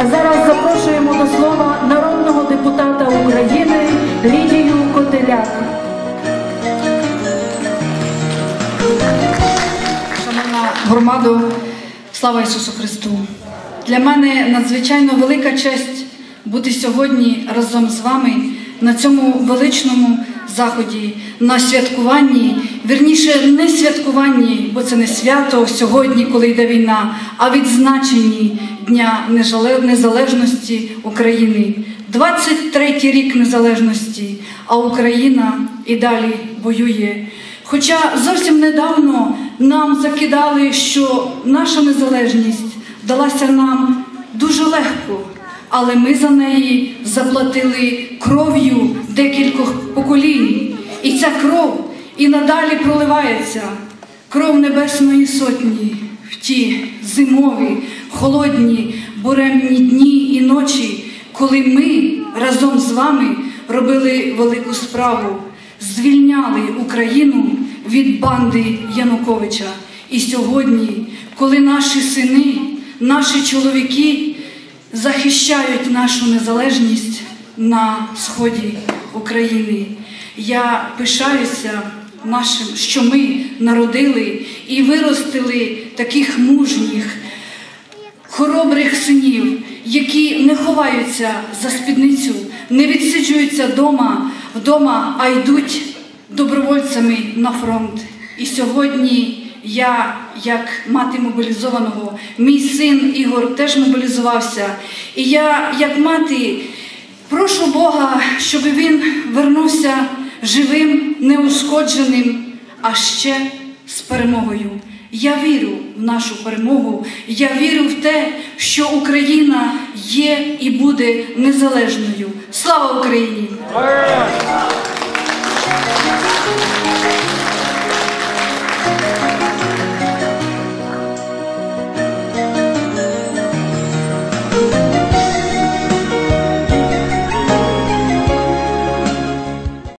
А зараз запрошуємо до слова народного депутата України Лідію Котеляк. Шановна громадо, слава Ісусу Христу! Для мене надзвичайно велика честь бути сьогодні разом з вами на цьому величному заході, на святкуванні, вірніше, не святкуванні, бо це не свято сьогодні, коли йде війна, а відзначенні Дня Незалежності України. 23-й рік незалежності, а Україна і далі воює. Хоча зовсім недавно нам закидали, що наша незалежність далася нам дуже легко, але ми за неї заплатили кров'ю декількох поколінь. І ця кров і надалі проливається, кров Небесної Сотні в ті зимові, холодні, буремні дні і ночі, коли ми разом з вами робили велику справу звільняли Україну від банди Януковича. І сьогодні, коли наші сини, наші чоловіки захищають нашу незалежність на сході України, я пишаюся нашим, що ми народили і виростили таких мужніх, хоробрих синів, які не ховаються за спідницю, не відсиджуються вдома, вдома, а йдуть добровольцями на фронт. І сьогодні я, як мати мобілізованого, мій син Ігор теж мобілізувався. І я, як мати, прошу Бога, щоб він вернувся живим, неушкодженим, а ще з перемогою. Я вірю в нашу перемогу. Я вірю в те, що Україна є і буде незалежною. Слава Україні!